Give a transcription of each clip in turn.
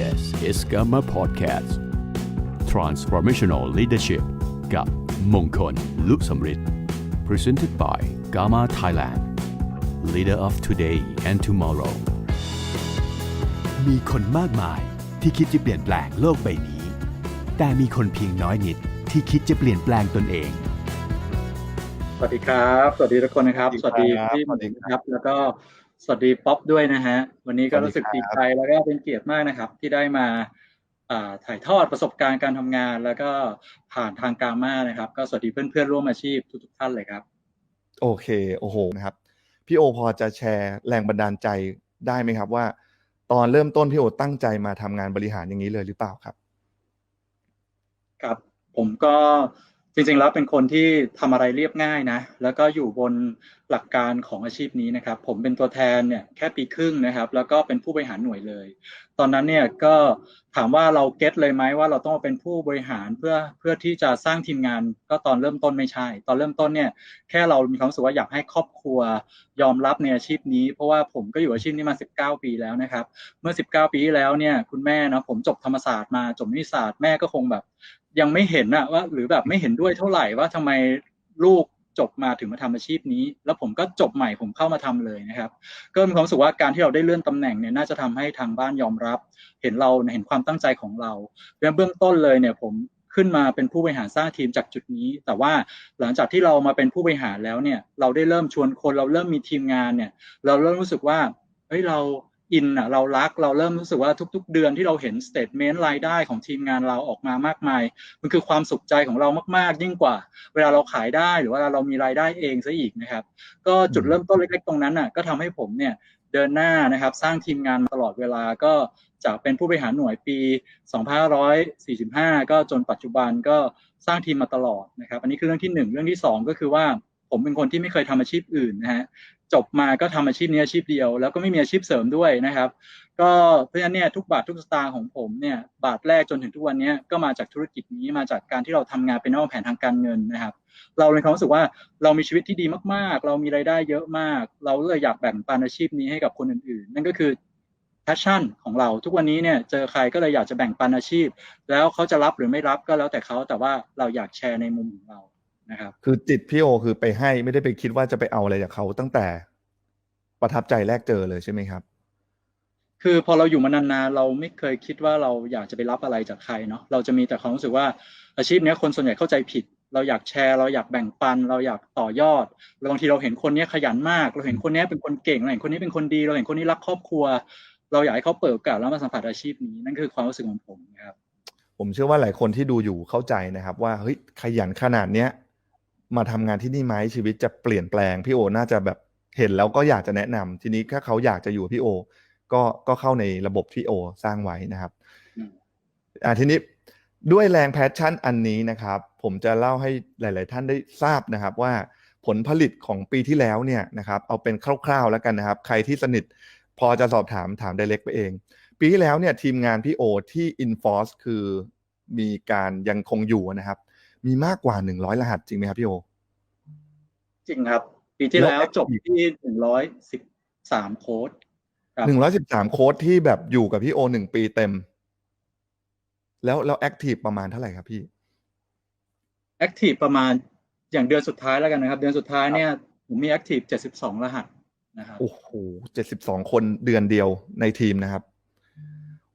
This is Gamma Podcast Transformational Leadership กับมงคลลุสมฤทธิ์ Presented by Gamma Thailand Leader of Today and Tomorrow มีคนมากมายที่คิดจะเปลี่ยนแปลงโลกใบนี้ แต่มีคนเพียงน้อยนิดที่คิดจะเปลี่ยนแปลงตนเองสวัสดีครับ สวัสดีทุกคนนะครับสสวัวัสสดีดีครับพี่หสวัมูสดีนะครับ แล้วก็ สวัสดีป๊อปด้วยนะฮะ วันนี้ก็สวัสดีรู้สึกครับดีใจแล้วก็เป็นเกียรติมากนะครับ ที่ได้มาอ่าถ่ายทอดประสบการณ์การทำงาน แล้วก็ผ่านทางกามานะครับ ก็สวัสดีเพื่อนๆร่วมอาชีพทุกๆท่านเลยครับ โอเคโอ้โหนะครับพี่โอพอจะแชร์แรงบันดาลใจได้ไหมครับว่า ตอนเริ่มต้นพี่โอตั้งใจมาทำงานบริหารอย่างนี้เลยหรือเปล่าครับ ครับ ผมก็ จริงๆแล้วเป็นคนที่ทำอะไรเรียบง่ายนะ แล้วก็อยู่บนหลักการของอาชีพนี้นะครับ ผมเป็นตัวแทนเนี่ยแค่ปีครึ่งนะครับ แล้วก็เป็นผู้บริหารหน่วยเลย ตอนนั้นเนี่ยก็ถามว่าเราเก็ตเลยไหมว่าเราต้องมาเป็นผู้บริหารเพื่อเพื่อที่จะสร้างทีมงาน ก็ตอนเริ่มต้นไม่ใช่ ตอนเริ่มต้นเนี่ยแค่เรามีความรู้สึกว่าอยากให้ครอบครัวยอมรับในอาชีพนี้ เพราะว่าผมก็อยู่อาชีพนี้มา 19 ปีแล้วนะครับ เมื่อ 19 ปีที่แล้วเนี่ยคุณแม่เนาะผมจบธรรมศาสตร์มาจบนิติศาสตร์แม่ก็คงแบบ ยังไม่เห็นอะว่า หรือแบบไม่เห็นด้วยเท่าไหร่ว่าทำไมลูกจบมาถึงมาทำอาชีพนี้ แล้วผมก็จบใหม่ผมเข้ามาทำเลยนะครับ ก็มีความรู้สึกว่าการที่เราได้เลื่อนตำแหน่งเนี่ยน่าจะทำให้ทางบ้านยอมรับ เห็นเราเห็นความตั้งใจของเราเบื้องต้นเลยเนี่ยผมขึ้นมาเป็นผู้บริหารสร้างทีมจากจุดนี้ แต่ว่าหลังจากที่เรามาเป็นผู้บริหารแล้วเนี่ย เราได้เริ่มชวนคนเราเริ่มมีทีมงานเนี่ย เราเริ่มรู้สึกว่าเฮ้ยเรา อินอะเรารักเราเริ่มรู้สึกว่าทุก ๆ เดือนที่เราเห็นสเตทเมนต์รายได้ของทีมงานเราออกมามากมาย มันคือความสุขใจของเรามาก ๆ ยิ่งกว่า เวลาเราขายได้หรือว่าเรามีรายได้เองซะอีกนะครับ ก็จุดเริ่มต้นเล็ก ๆ ตรงนั้นน่ะก็ทำให้ผมเนี่ยเดินหน้านะครับสร้างทีมงานตลอดเวลาก็จากเป็นผู้บริหารหน่วยปี 2545 ก็จนปัจจุบันก็สร้างทีมมาตลอดนะครับ อันนี้คือเรื่องที่หนึ่งเรื่องที่สองก็คือว่าผมเป็นคนที่ไม่เคยทำอาชีพอื่นนะฮะ จบมาก็ทำอาชีพนี้อาชีพเดียว แล้วก็ไม่มีอาชีพเสริมด้วยนะครับ ก็เพราะฉะนั้นเนี่ยทุกบาททุกสตางค์ของผมเนี่ยบาทแรกจนถึงทุกวันนี้ก็มาจากธุรกิจนี้มาจากการที่เราทำงานเป็นนอกแผนทางการเงินนะครับ เราเลยความรู้สึกว่าเรามีชีวิตที่ดีมากๆ เรามีรายได้เยอะมาก เราเลยอยากแบ่งปันอาชีพนี้ให้กับคนอื่นๆ นั่นก็คือ passion ของเราทุกวันนี้เนี่ยเจอใครก็เลยอยากจะแบ่งปันอาชีพ แล้วเขาจะรับหรือไม่รับก็แล้วแต่เขาแต่ว่าเราอยากแชร์ในมุมของเรา นะครับคือจิตพี่โอคือไปให้ไม่ได้ไปคิดว่าจะไปเอาอะไรจากเขาตั้งแต่ประทับใจแรกเจอเลยใช่ไหมครับ คือพอเราอยู่มานานๆเราไม่เคยคิดว่าเราอยากจะไปรับอะไรจากใครเนาะเราจะมีแต่ความรู้สึกว่าอาชีพเนี้ยคนส่วนใหญ่เข้าใจผิด เราอยากแชร์ เราอยากแบ่งปัน เราอยากต่อยอดแล้วบางทีเราเห็นคนเนี้ยขยันมาก เราเห็นคนเนี้ยเป็นคนเก่งเราเห็นคนนี้เป็นคนดี เราเห็นคนนี้รักครอบครัว เราอยากให้เขาเปิดโอกาสแล้วมาสัมผัสอาชีพนี้นั่นคือความรู้สึกของผมนะครับผมเชื่อว่าหลายคนที่ดูอยู่เข้าใจนะครับ ว่าเฮ้ยขยันขนาดเนี้ย มาทำงานที่นี่ไหมชีวิตจะเปลี่ยนแปลงพี่โอน่าจะแบบเห็นแล้วก็อยากจะแนะนำทีนี้ถ้าเขาอยากจะอยู่กับพี่โอ ก็ก็เข้าในระบบที่โอสร้างไว้นะครับอืมอ่าทีนี้ด้วยแรงแพชชั่นอันนี้นะครับ ผมจะเล่าให้หลาย ๆ ท่านได้ทราบนะครับว่าผลผลิตของปีที่แล้วเนี่ยนะครับเอาเป็นคร่าว ๆ แล้วกันนะครับ ใครที่สนิทพอจะสอบถามถาม d ดเ e กไปเอง ปีที่แล้วเนี่ยทีมงานพี่โอที่ Inforce คือมีการยังคงอยู่นะครับ มีมากกว่า100รหัสจริงไหมครับพี่โอ จริงครับ ปีที่แล้วแล้วจบที่หนึ่งร้อยสิบสามโค้ดครับหนึ่งร้อยสิบสามโค้ดที่แบบอยู่กับพี่โอหนึ่งปีเต็ม แล้วแล้วแอคทีฟประมาณเท่าไหร่ครับพี่แอคทีฟประมาณอย่างเดือนสุดท้ายแล้วกันนะครับ เดือนสุดท้ายเนี่ยผมมีแอคทีฟเจ็ดสิบสองรหัสนะครับโอ้โหเจ็ดสิบสองคนเดือนเดียวในทีมนะครับ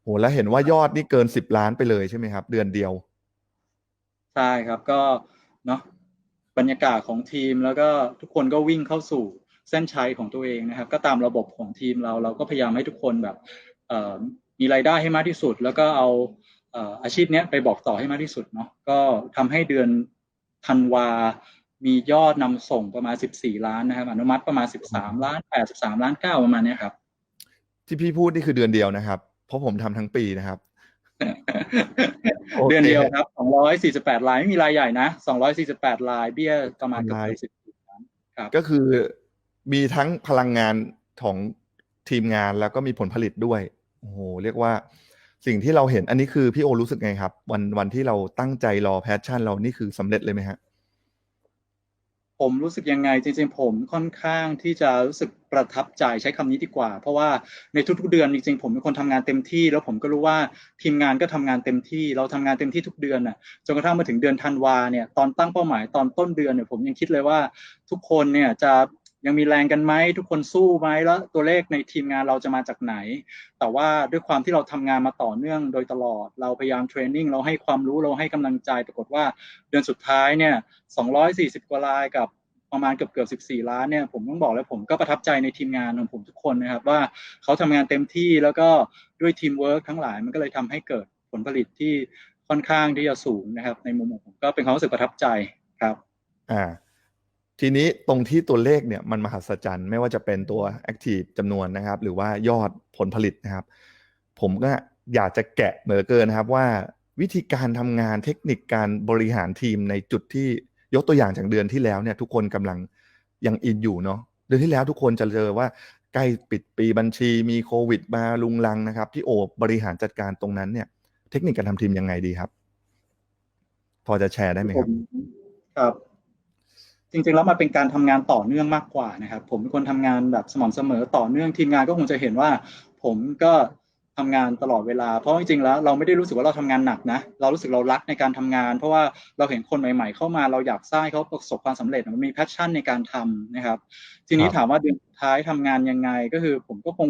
โหแล้วเห็นว่ายอดนี่เกินสิบล้านไปเลยใช่ไหมครับ เดือนเดียว ใช่ครับก็เนาะบรรยากาศของทีมแล้วก็ทุกคนก็วิ่งเข้าสู่เส้นชัยของตัวเองนะครับ ก็ตามระบบของทีมเราเราก็พยายามให้ทุกคนแบบเอ่อมีรายได้ให้มากที่สุด แล้วก็เอาเอ่ออาชีพเนี้ยไปบอกต่อให้มากที่สุดเนาะก็ทำให้เดือนธันวา มียอดนำส่งประมาณ 14 ล้านนะครับ อนุมัติประมาณ 13 ล้าน 83 ล้าน 9 ประมาณเนี้ยครับ ที่พี่พูดนี่คือเดือนเดียวนะครับ เพราะผมทำทั้งปีนะครับโอ เคเดือนเดียวครับ248ลายไม่มีรายใหญ่นะ248ลายเบี้ยประมาณเกือบ10ล้านครับก็คือมีทั้งพลังงานของทีมงานแล้วก็มีผลผลิตด้วยโอ้โหเรียกว่าสิ่งที่เราเห็นอันนี้คือพี่โอรู้สึกไงครับ วันวันที่เราตั้งใจรอแพชชั่นเรานี่คือสำเร็จเลยไหมฮะ ผมรู้สึกยังไงจริงๆผมค่อนข้างที่จะรู้สึกประทับใจใช้คำนี้ดีกว่า เพราะว่าในทุกๆเดือนจริงๆผมเป็นคนทำงานเต็มที่ แล้วผมก็รู้ว่าทีมงานก็ทำงานเต็มที่ เราทำงานเต็มที่ทุกเดือนน่ะจนกระทั่งมาถึงเดือนธันวาเนี่ยตอนตั้งเป้าหมายตอนต้นเดือนเนี่ยผมยังคิดเลยว่าทุกคนเนี่ยจะ ยังมีแรงกันไหมทุกคนสู้ไหมแล้วตัวเลขในทีมงานเราจะมาจากไหน แต่ว่าด้วยความที่เราทำงานมาต่อเนื่องโดยตลอด เราพยายามเทรนนิ่งเราให้ความรู้เราให้กำลังใจปรากฏว่าเดือนสุดท้ายเนี่ย240 กว่ารายกับประมาณเกือบเกือบ14 ล้านเนี่ยผมต้องบอกเลยผมก็ประทับใจในทีมงานของผมทุกคนนะครับว่าเขาทำงานเต็มที่แล้วก็ด้วยทีมเวิร์กทั้งหลายมันก็เลยทำให้เกิดผลผลิตที่ค่อนข้างที่จะสูงนะครับ ในมุมของผมก็เป็นความรู้สึกประทับใจครับ อ่า ทีนี้ตรงที่ตัวเลขเนี่ยมันมหัศจรรย์ ไม่ว่าจะเป็นตัว Active จำนวนนะครับ หรือว่ายอดผลผลิตนะครับ ผมก็อยากจะแกะเหมือเกินนะครับว่าวิธีการทำงานเทคนิคการบริหารทีมในจุดที่ยกตัวอย่างจากเดือนที่แล้วเนี่ยทุกคนกำลังยังอินอยู่เนาะเดือนที่แล้วทุกคนจะเจอว่าใกล้ปิดปีบัญชีมีโควิดมาลุงลังนะครับพี่โอบริหารจัดการตรงนั้นเนี่ยเทคนิคการทำทีมยังไงดีครับ พอจะแชร์ได้ไหมครับ ครับ จริงๆแล้วมันเป็นการทำงานต่อเนื่องมากกว่านะครับ ผมเป็นคนทำงานแบบสม่ำเสมอต่อเนื่องทีมงานก็คงจะเห็นว่า ผมก็ทำงานตลอดเวลา เพราะจริงๆแล้วเราไม่ได้รู้สึกว่าเราทำงานหนักนะ เรารู้สึกเรารักในการทำงาน เพราะว่าเราเห็นคนใหม่ๆ เข้ามาเราอยากสร้างเขาประสบความสำเร็จมันมีแพชชั่นในการทำนะครับ ทีนี้ถามว่าเดือนสุดท้ายทำงานยังไงก็คือ ผมก็คง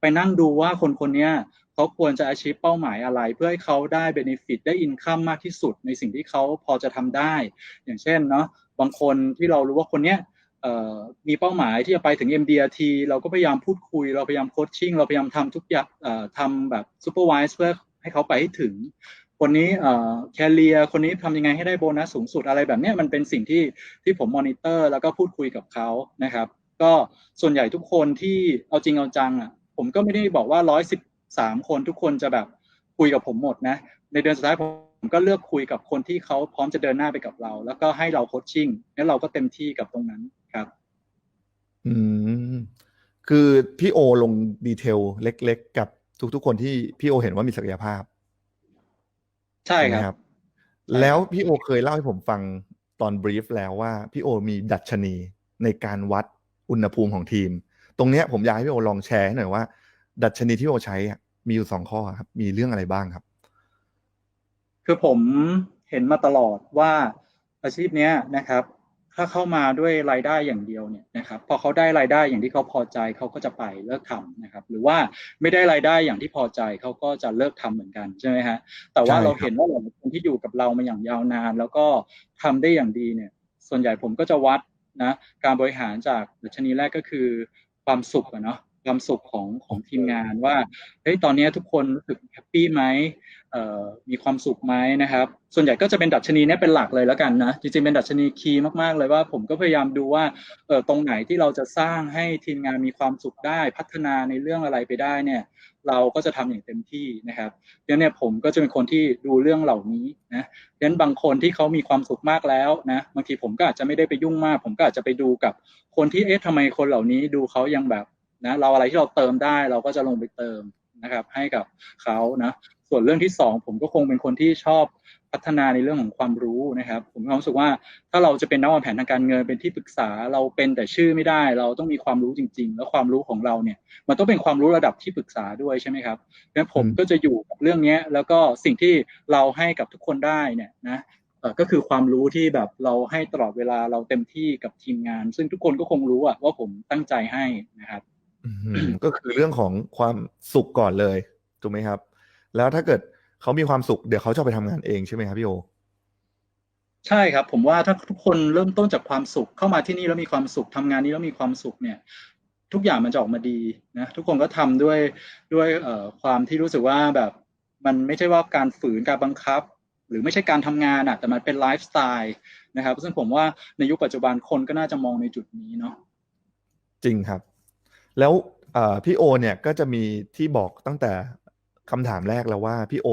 ไปนั่งดูว่าคนคนเนี้ย เขาควรจะ achieve เป้าหมายอะไร เพื่อให้เขาได้ benefit ได้ income มากที่สุดในสิ่งที่เขาพอจะทำได้ อย่างเช่นเนาะบางคนที่เรารู้ว่าคนเนี้ยมีเป้าหมายที่จะไปถึง MDRT เราก็พยายามพูดคุย เราพยายามโคชชิ่งเราพยายามทำทุกอย่างทำแบบ supervise เพื่อให้เขาไปให้ถึง คนนี้แคเรียคนนี้ทำยังไงให้ได้โบนัสสูงสุดอะไรแบบนี้มันเป็นสิ่งที่ที่ผมมอนิเตอร์ แล้วก็พูดคุยกับเขานะครับ ก็ส่วนใหญ่ทุกคนที่เอาจริงเอาจังอะผมก็ไม่ได้บอกว่าร้อยสิบ สามคนทุกคนจะแบบคุยกับผมหมดนะ ในเดือนสุดท้ายผมก็เลือกคุยกับคนที่เขาพร้อมจะเดินหน้าไปกับเรา แล้วก็ให้เราโคชชิ่งแล้วเราก็เต็มที่กับตรงนั้นครับ อืมคือพี่โอลงดีเทลเล็ก ๆ กับทุกๆคนที่พี่โอเห็นว่ามีศักยภาพ ใช่ใช่ไหมคครัรับบแล้วพี่โอเคยเล่าให้ผมฟังตอนบรีฟแล้วว่าพี่โอมีดัชนีในการวัดอุณหภูมิของทีม ตรงเนี้ยผมอยากให้พี่โอลองแชร์ให้หน่อยว่า ดัชนีที่พี่โอใช้อะ มีอยู่สองข้อครับ มีเรื่องอะไรบ้างครับ คือผมเห็นมาตลอดว่าอาชีพเนี้ยนะครับ ถ้าเข้ามาด้วยรายได้อย่างเดียวเนี่ยนะครับ พอเขาได้รายได้อย่างที่เขาพอใจเขาก็จะไปเลิกทำนะครับ หรือว่าไม่ได้รายได้อย่างที่พอใจเขาก็จะเลิกทำเหมือนกันใช่ไหมฮะแต่ว่าเราเห็นว่าหลายคนที่อยู่กับเรามาอย่างยาวนาน แล้วก็ทำได้อย่างดีเนี่ย ส่วนใหญ่ผมก็จะวัดนะการบริหารจากดัชนีแรกก็คือความสุขอะเนาะ ความสุขของของทีมงานว่าเฮ้ยตอนนี้ทุกคนรู้สึกแฮปปี้ไหมเอ่อมีความสุขไหมนะครับ ส่วนใหญ่ก็จะเป็นดัชนีเนี้เป็นหลักเลยแล้วกันนะจริงๆเป็นดัชนีคีย์มากๆเลยว่าผมก็พยายามดูว่าเออตรงไหนที่เราจะสร้างให้ทีมงานมีความสุขได้พัฒนาในเรื่องอะไรไปได้เนี่ย เราก็จะทำอย่างเต็มที่นะครับดังนั้นเนี่ยผมก็จะเป็นคนที่ดูเรื่องเหล่านี้นะดังนั้นบางคนที่เขามีความสุขมากแล้วนะบางทีผมก็อาจจะไม่ได้ไปยุ่งมาก ผมก็อาจจะไปดูกับคนที่เอ๊ะทำไมคนเหล่านี้ดูเขายังแบบ นะเราอะไรที่เราเติมได้เราก็จะลงไปเติมนะครับ ให้กับเขานะส่วนเรื่องที่สองผมก็คงเป็นคนที่ชอบพัฒนาในเรื่องของความรู้นะครับ ผมมีความรู้สึกว่าถ้าเราจะเป็นนักวางแผนทางการเงินเป็นที่ปรึกษาเราเป็นแต่ชื่อไม่ได้ เราต้องมีความรู้จริง ๆ แล้วความรู้ของเราเนี่ยมันต้องเป็นความรู้ระดับที่ปรึกษาด้วยใช่ไหมครับดังนั้นผมอืมก็จะอยู่กับเรื่องเนี้ยแล้วก็สิ่งที่เราให้กับทุกคนได้เนี่ยนะเอ่อก็คือความรู้ที่แบบเราให้ตลอดเวลาเราเต็มที่กับทีมงาน ซึ่งทุกคนก็คงรู้อะว่าผมตั้งใจให้นะครับอืม ก็คือเรื่องของความสุขก่อนเลยถูกไหมครับ แล้วถ้าเกิดเขามีความสุขเดี๋ยวเขาจะไปทำงานเองใช่ไหมครับพี่โอใช่ครับ ผมว่าถ้าทุกคนเริ่มต้นจากความสุขเข้ามาที่นี่แล้วมีความสุขทำงานนี้แล้วมีความสุขเนี่ย ทุกอย่างมันจะออกมาดีนะทุกคนก็ทำด้วยด้วยเอ่อความที่รู้สึกว่าแบบมันไม่ใช่ว่าการฝืนการบังคับ หรือไม่ใช่การทำงานอะแต่มันเป็นไลฟ์สไตล์นะครับ ซึ่งผมว่าในยุคปัจจุบันคนก็น่าจะมองในจุดนี้เนาะจริงครับ แล้วพี่โอเนี่ยก็จะมีที่บอกตั้งแต่คำถามแรกแล้วว่าพี่โอ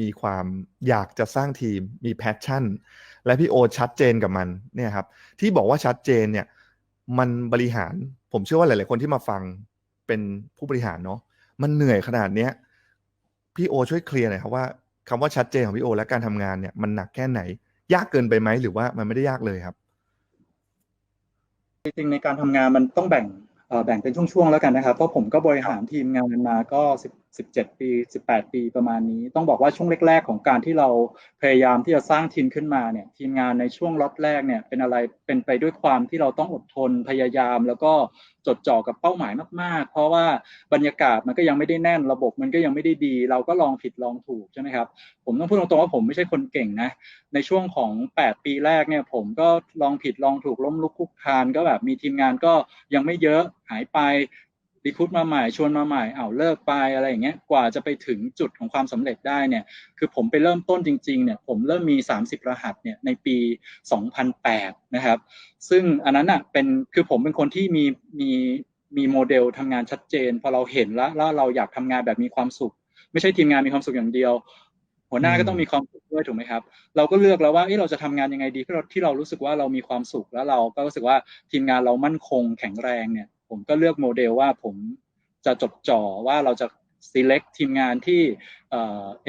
มีความอยากจะสร้างทีมมีแพชชั่น และพี่โอชัดเจนกับมันเนี่ยครับที่บอกว่าชัดเจนเนี่ยมันบริหารผมเชื่อว่าหลาย ๆ คนที่มาฟังเป็นผู้บริหารเนาะมันเหนื่อยขนาดเนี้ยพี่โอช่วยเคลียร์หน่อยครับว่าคำว่าชัดเจนของพี่โอ และการทำงานเนี่ยมันหนักแค่ไหน ยากเกินไปไหมหรือว่ามันไม่ได้ยากเลยครับ จริง ๆ ในการทำงานมันต้องแบ่ง แบ่งเป็นช่วงๆแล้วกันนะครับเพราะผมก็บริหารทีมงานมาก็10 17 ปี 18 ปีประมาณนี้ ต้องบอกว่าช่วงแรก ๆ ของการที่เราพยายามที่จะสร้างทีมขึ้นมาเนี่ยทีมงานในช่วงล็อตแรกเนี่ยเป็นอะไรเป็นไปด้วยความที่เราต้องอดทนพยายาม แล้วก็จดจ่อกับเป้าหมายมาก ๆ เพราะว่าบรรยากาศมันก็ยังไม่ได้แน่นระบบมันก็ยังไม่ได้ดี เราก็ลองผิดลองถูกใช่ไหมครับผมต้องพูดตรงๆว่าผมไม่ใช่คนเก่งนะในช่วงของ 8 ปีแรกเนี่ยผมก็ลองผิดลองถูกล้มลุกคลุกคลานก็แบบมีทีมงานก็ยังไม่เยอะหายไป รีคูดมาใหม่ชวนมาใหม่อ้าวเลิกไปอะไรอย่างเงี้ยกว่าจะไปถึงจุดของความสำเร็จได้เนี่ยคือผมไปเริ่มต้นจริงๆเนี่ยผมเริ่มมี 30 รหัสเนี่ยในปี 2008 นะครับ ซึ่งอันนั้นอะเป็นคือผมเป็นคนที่มีมีมีโมเดลทำงานชัดเจน พอเราเห็นแล้วแล้วเราอยากทำงานแบบมีความสุข ไม่ใช่ทีมงานมีความสุขอย่างเดียว หัวหน้าก็ต้องมีความสุขด้วยถูกไหมครับ เราก็เลือกแล้วว่าเอ้เราจะทำงานยังไงดีที่เราที่เรารู้สึกว่าเรามีความสุขแล้วเราก็รู้สึกว่าทีมงานเรามั่นคงแข็งแรงเนี่ย ผมก็เลือกโมเดลว่าผมจะจดจ่อว่าเราจะ select ทีมงานที่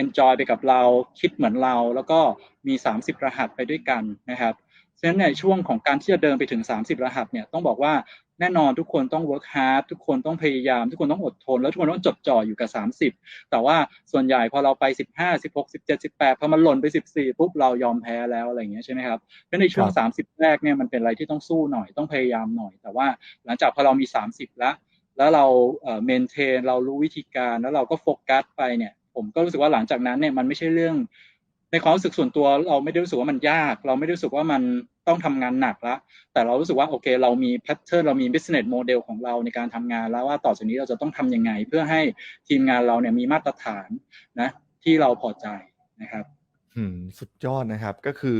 enjoy ไปกับเราคิดเหมือนเรา แล้วก็มี 30 รหัสไปด้วยกันนะครับฉะนั้นในช่วงของการที่จะเดินไปถึง 30 รหัสเนี่ยต้องบอกว่า แน่นอนทุกคนต้อง work hard ทุกคนต้องพยายาม ทุกคนต้องอดทน แล้วทุกคนต้องจดจ่ออยู่กับ 30 แต่ว่าส่วนใหญ่พอเราไป 15 16 17 18พอมันหล่นไป 14ปุ๊บเรายอมแพ้แล้วอะไรอย่างเงี้ยใช่ไหมครับเพราะในช่วง 30 แรกเนี่ยมันเป็นอะไรที่ต้องสู้หน่อยต้องพยายามหน่อย แต่ว่าหลังจากพอเรามี 30 แล้ว แล้วเราเอ่อเมนเทนเรารู้วิธีการแล้วเราก็โฟกัสไปเนี่ย ผมก็รู้สึกว่าหลังจากนั้นเนี่ยมันไม่ใช่เรื่อง ในความรู้สึกส่วนตัวเราไม่ได้รู้สึกว่ามันยาก เราไม่ได้รู้สึกว่ามันต้องทำงานหนักละแต่เรารู้สึกว่าโอเคเรามีแพทเทิร์นเรามี business model ของเราในการทำงานแล้วว่าต่อจากนี้เราจะต้องทำยังไง เพื่อให้ทีมงานเราเนี่ยมีมาตรฐานนะ ที่เราพอใจนะครับสุดยอดนะครับก็คือ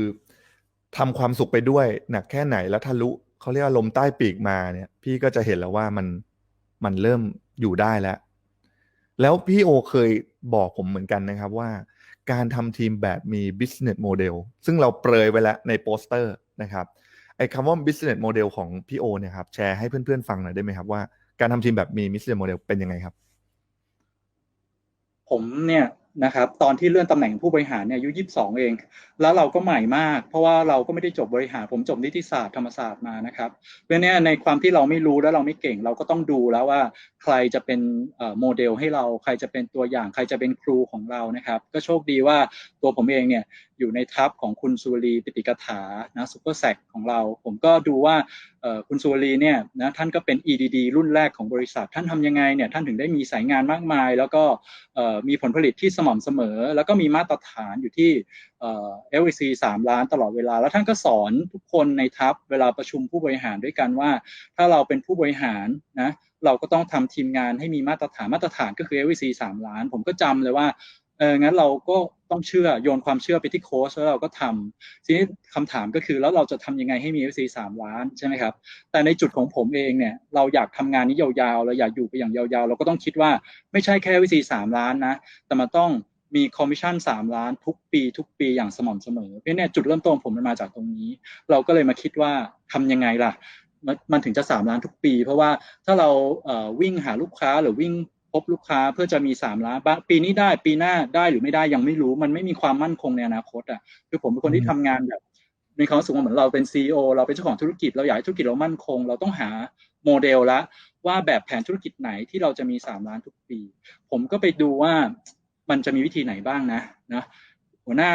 ทำความสุขไปด้วยหนักแค่ไหนแล้วทะลุเขาเรียกว่าลมใต้ปีกมาเนี่ย พี่ก็จะเห็นแล้วว่ามันมันเริ่มอยู่ได้แล้ว แล้วพี่โอเคยบอกผมเหมือนกันนะครับว่า การทำทีมแบบมี business model ซึ่งเราเปรยไว้แล้วในโปสเตอร์นะครับไอ้คำว่า business model ของพี่โอเนี่ยครับแชร์ให้เพื่อนๆฟังหน่อยได้ไหมครับว่าการทำทีมแบบมี business model เป็นยังไงครับ ผมเนี่ย นะครับ ตอนที่เลื่อนตำแหน่งผู้บริหารเนี่ยอายุ22 เอง แล้วเราก็ใหม่มาก เพราะว่าเราก็ไม่ได้จบบริหารผมจบนิติศาสตร์ธรรมศาสตร์มานะครับเพราะนี้ในความที่เราไม่รู้และเราไม่เก่ง เราก็ต้องดูแล้วว่าใครจะเป็นโมเดลให้เรา ใครจะเป็นตัวอย่าง ใครจะเป็นครูของเรานะครับ ก็โชคดีว่าตัวผมเองเนี่ย อยู่ในทัพของคุณสุรีปิติกถานะซูเปอร์แซกของเรา ผมก็ดูว่าคุณสุรีเนี่ยนะท่านก็เป็น EDD รุ่นแรกของบริษัท ท่านทำยังไงเนี่ยท่านถึงได้มีสายงานมากมาย แล้วก็มีผลผลิตที่สม่ำเสมอ แล้วก็มีมาตรฐานอยู่ที่เอ่อ LVC 3 ล้านตลอดเวลา แล้วท่านก็สอนทุกคนในทัพเวลาประชุมผู้บริหารด้วยกันว่า ถ้าเราเป็นผู้บริหารนะเราก็ต้องทำทีมงานให้มีมาตรฐานมาตรฐานก็คือ LVC 3 ล้าน ผมก็จำเลยว่า เอองั้นเราก็ต้องเชื่อโยนความเชื่อไปที่โค้ชแล้วเราก็ทำทีนี้คำถามก็คือแล้วเราจะทำยังไงให้มี FC 3ล้านใช่ไหมครับ แต่ในจุดของผมเองเนี่ยเราอยากทำงานนี้ยาวๆเราอยากอยู่ไปอย่างยาวๆ เราก็ต้องคิดว่าไม่ใช่แค่ FC 3ล้านนะ แต่มันต้องมีคอมมิชชั่น3 ล้านทุกปีทุกปีอย่างสม่ำเสมอเพราะเนี่ยจุดเริ่มต้นผมมันมาจากตรงนี้ เราก็เลยมาคิดว่าทำยังไงล่ะ มันถึงจะ 3 ล้านทุกปี เพราะว่าถ้าเราวิ่งหาลูกค้าหรือวิ่ง พบลูกค้าเพื่อจะมี3ล้านปีนี้ได้ปีหน้าได้หรือไม่ได้ยังไม่รู้ มันไม่มีความมั่นคงในอนาคตอะคือผมเป็นคนที่ทำงานแบบมีความรู้สึกว่าเหมือนเราเป็นซีอเราเป็นเจ้าของธุรกิจเราอยากให้ธุรกิจเรามั่นคง เราต้องหาโมเดลละว่าแบบแผนธุรกิจไหนที่เราจะมี3ล้านทุกปี ผมก็ไปดูว่ามันจะมีวิธีไหนบ้างนะนะหัวหน้า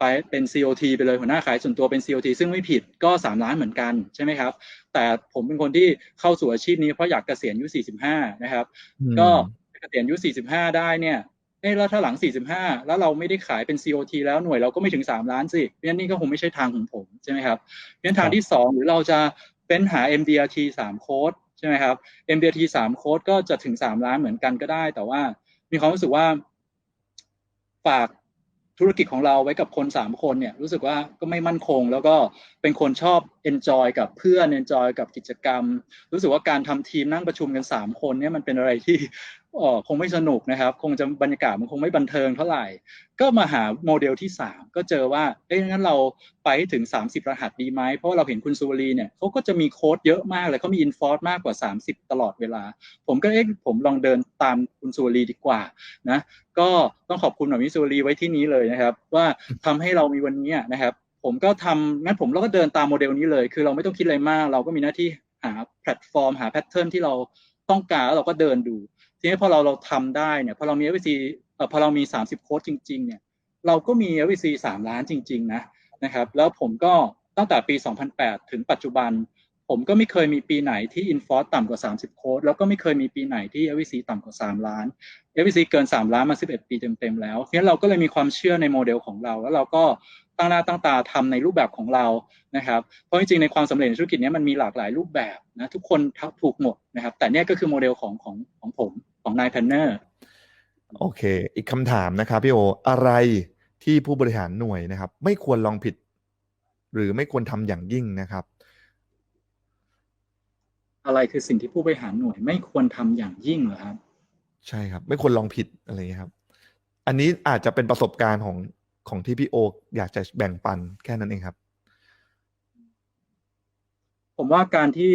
ไปเป็น COT ไปเลยหัวหน้าขายส่วนตัวเป็น COT ซึ่งไม่ผิดก็ 3 ล้านเหมือนกันใช่ไหมครับ แต่ผมเป็นคนที่เข้าสู่อาชีพนี้เพราะอยากเกษียณอายุ 45 นะครับ ก็เกษียณอายุ 45 ได้เนี่ยเอ้แล้วถ้าหลัง 45 แล้วเราไม่ได้ขายเป็น COT แล้วหน่วยเราก็ไม่ถึง 3 ล้านสิเพราะฉะนั้นนี่ก็คงไม่ใช่ทางของผมใช่ไหมครับเพราะฉะนั้นทางที่ 2 หรือเราจะเป็นหา MDRT 3 โค้ดใช่ไหมครับ MDRT 3 โค้ดก็จะถึง 3 ล้านเหมือนกันก็ได้ แต่ว่ามีความรู้สึกว่าฝาก ธุรกิจของเราไว้กับคนสามคนเนี่ยรู้สึกว่าก็ไม่มั่นคง แล้วก็เป็นคนชอบ enjoy กับเพื่อน enjoy กับกิจกรรม รู้สึกว่าการทำทีมนั่งประชุมกันสามคนเนี่ยมันเป็นอะไรที่อ๋อคงไม่สนุกนะครับ คงจะบรรยากาศมันคงไม่บันเทิงเท่าไหร่ ก็มาหาโมเดลที่ 3 ก็เจอว่าเอ้ยงั้นเราไปถึง 30 รหัสดีไหม เพราะเราเห็นคุณสุวรีเนี่ยเขาก็จะมีโค้ดเยอะมากเลยเขามีอินฟอร์สมากกว่า 30 ตลอดเวลา ผมก็เอ๊ะผมลองเดินตามคุณสุวรีดีกว่านะก็ต้องขอบคุณหน่อยมิสุวรีไว้ที่นี้เลยนะครับ ว่าทำให้เรามีวันนี้นะครับ ผมก็ทำงั้นผมเราก็เดินตามโมเดลนี้เลย คือเราไม่ต้องคิดอะไรมาก เราก็มีหน้าที่หาแพลตฟอร์ม หาแพทเทิร์นที่เราต้องการแล้วเราก็เดินดู ทีนี้พอเราเราทำได้เนี่ยพอเรามี FVC เอ่อพอเรามี 30 โค้ดจริง ๆ เนี่ย เราก็มี FVC 3 ล้านจริง ๆ นะนะครับ แล้วผมก็ตั้งแต่ปี 2008 ถึงปัจจุบัน ผมก็ไม่เคยมีปีไหนที่ Inforce ต่ำกว่า 30 โค้ดแล้วก็ไม่เคยมีปีไหนที่ FVC ต่ำกว่า 3 ล้าน FVC เกิน 3 ล้านมา 11 ปีเต็มๆแล้วทีนี้เราก็เลยมีความเชื่อในโมเดลของเรา แล้วเราก็ ตั้งหน้าตั้งตาทำในรูปแบบของเรานะครับเพราะจริงๆในความสำเร็จในธุรกิจเนี้ยมันมีหลากหลายรูปแบบนะทุกคนถูกหมดนะครับ แต่เนี่ยก็คือโมเดลของของของผมของนายแพนเนอร์โอเค อีกคำถามนะครับพี่โออะไรที่ผู้บริหารหน่วยนะครับ ไม่ควรลองผิด หรือไม่ควรทำอย่างยิ่งนะครับ อะไรคือสิ่งที่ผู้บริหารหน่วย ไม่ควรทำอย่างยิ่งเหรอครับ ใช่ครับ ไม่ควรลองผิดอะไรอย่างเงี้ยครับ อันนี้อาจจะเป็นประสบการณ์ของ ของที่พี่โออยากจะแบ่งปันแค่นั้นเองครับ ผมว่าการที่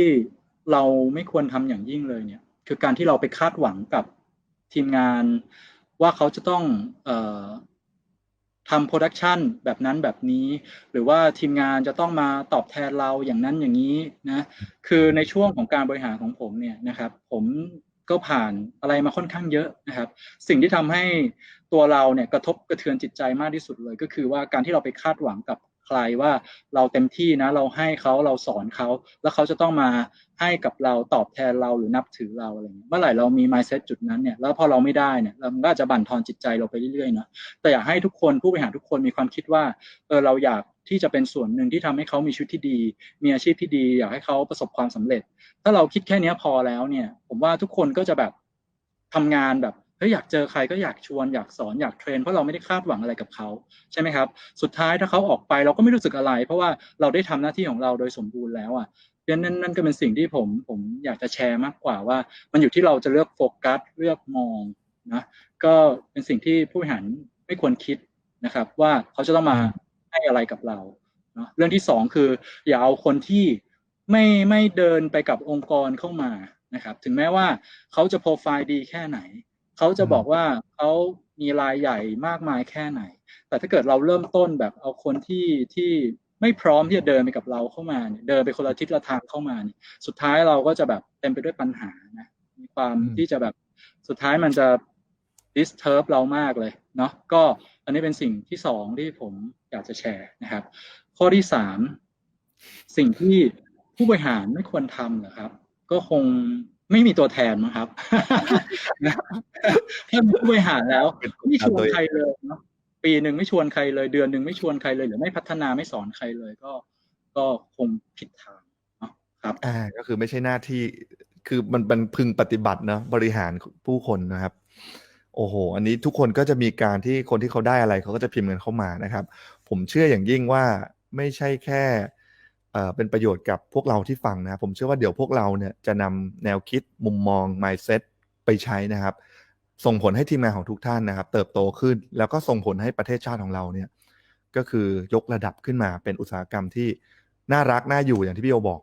เราไม่ควรทำอย่างยิ่งเลยเนี่ย คือการที่เราไปคาดหวังกับทีมงานว่าเขาจะต้องออทำโปรดักชันแบบนั้นแบบนี้ หรือว่าทีมงานจะต้องมาตอบแทนเราอย่างนั้นอย่างนี้นะ คือในช่วงของการบริหารของผมเนี่ยนะครับ ผม ก็ผ่านอะไรมาค่อนข้างเยอะนะครับ สิ่งที่ทำให้ตัวเราเนี่ยกระทบกระเทือนจิตใจมากที่สุดเลย ก็คือว่าการที่เราไปคาดหวังกับใครว่าเราเต็มที่นะเราให้เขาเราสอนเขา แล้วเขาจะต้องมาให้กับเราตอบแทนเราหรือนับถือเราอะไรเงี้ยเมื่อไหร่เรามี mindset จุดนั้นเนี่ยแล้วพอเราไม่ได้เนี่ยเราก็จจะบั่นทอนจิตใจเราไปเรื่อยๆเนาะแต่อยากให้ทุกคนผู้บริหารทุกคนมีความคิดว่าเออเราอยาก ที่จะเป็นส่วนหนึ่งที่ทำให้เขามีชีวิตที่ดี มีอาชีพที่ดี อยากให้เขาประสบความสำเร็จ ถ้าเราคิดแค่นี้พอแล้วเนี่ย ผมว่าทุกคนก็จะแบบทำงานแบบเฮ้ยอยากเจอใครก็อยากชวนอยากสอนอยากเทรนเพราะเราไม่ได้คาดหวังอะไรกับเขาใช่ไหมครับ สุดท้ายถ้าเขาออกไปเราก็ไม่รู้สึกอะไร เพราะว่าเราได้ทำหน้าที่ของเราโดยสมบูรณ์แล้วอะเพราะฉะนั้นนั่นนั่นก็เป็นสิ่งที่ผมผมอยากจะแชร์มากกว่าว่า มันอยู่ที่เราจะเลือกโฟกัสเลือกมองนะก็เป็นสิ่งที่ผู้บริหารไม่ควรคิดนะครับ ว่าเขาจะต้องมา ให้อะไรกับเราเนาะเรื่องที่สองคืออย่าเอาคนที่ไม่ไม่เดินไปกับองค์กรเข้ามานะครับ ถึงแม้ว่าเขาจะโปรไฟล์ดีแค่ไหน เขาจะบอกว่าเขามีรายใหญ่มากมายแค่ไหน แต่ถ้าเกิดเราเริ่มต้นแบบเอาคนที่ที่ไม่พร้อมที่จะเดินไปกับเราเข้ามาเนี่ยเดินไปคนละทิศละทางเข้ามาเนี่ยสุดท้ายเราก็จะแบบเต็มไปด้วยปัญหานะมีความอืมที่จะแบบสุดท้ายมันจะ disturb เรามากเลยเนาะก็อันนี้เป็นสิ่งที่สองที่ผมอยากจะแชร์นะครับ ข้อที่สามสิ่งที่ผู้บริหารไม่ควรทำเหรอครับ ก็คงไม่มีตัวแทนมั้งครับถ้ามีผู้บริหารแล้วไม่ชวนใครเลยเนาะปีหนึ่งไม่ชวนใครเลย เดือนหนึ่งไม่ชวนใครเลย หรือไม่พัฒนาไม่สอนใครเลย ก็ก็คงผิดทางเนาะครับอ่าก็คือไม่ใช่หน้าที่คือมันมันพึงปฏิบัตินะบริหารผู้คนนะครับ โอ้โห อันนี้ทุกคนก็จะมีการที่คนที่เขาได้อะไรเขาก็จะพิมพ์เงินเข้ามานะครับ ผมเชื่ออย่างยิ่งว่าไม่ใช่แค่เเป็นประโยชน์กับพวกเราที่ฟังนะครับผมเชื่อว่าเดี๋ยวพวกเราเนี่ยจะนำแนวคิดมุมมอง mindset ไปใช้นะครับ ส่งผลให้ทีมงานของทุกท่านนะครับ เติบโตขึ้น แล้วก็ส่งผลให้ประเทศชาติของเราเนี่ยก็คือยกระดับขึ้นมาเป็นอุตสาหกรรมที่น่ารักน่าอยู่อย่างที่พี่โอบอก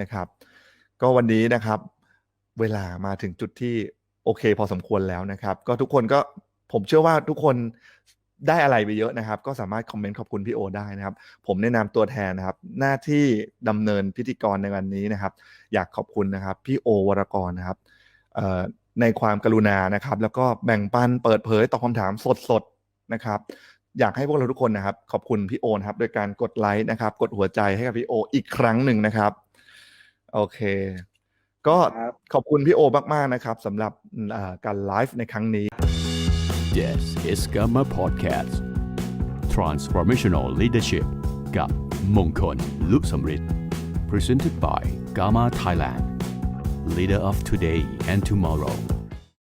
นะครับ ก็วันนี้นะครับ เวลามาถึงจุดที่ โอเค พอสมควรแล้วนะครับ ก็ทุกคนก็ผมเชื่อว่าทุกคนได้อะไรไปเยอะนะครับ ก็สามารถคอมเมนต์ขอบคุณพี่โอได้นะครับ ผมแนะนำตัวแทนนะครับ หน้าที่ดำเนินพิธีกรในวันนี้นะครับ อยากขอบคุณนะครับ พี่โอวรกรนะครับในความกรุณานะครับ แล้วก็แบ่งปันเปิดเผยตอบคำถามสดๆนะครับ อยากให้พวกเราทุกคนนะครับ ขอบคุณพี่โอนะครับโดยการกดไลค์นะครับ กดหัวใจให้กับพี่โออีกครั้งหนึ่งนะครับ โอเค ก็ครับขอบคุณพี่โอมากๆนะครับสำหรับอ่าการไลฟ์ในครั้งนี้ This is Gamma Podcast Transformational Leadership กับมงคลลุสมฤทธิ์ Presented by Gamma Thailand Leader of Today and Tomorrow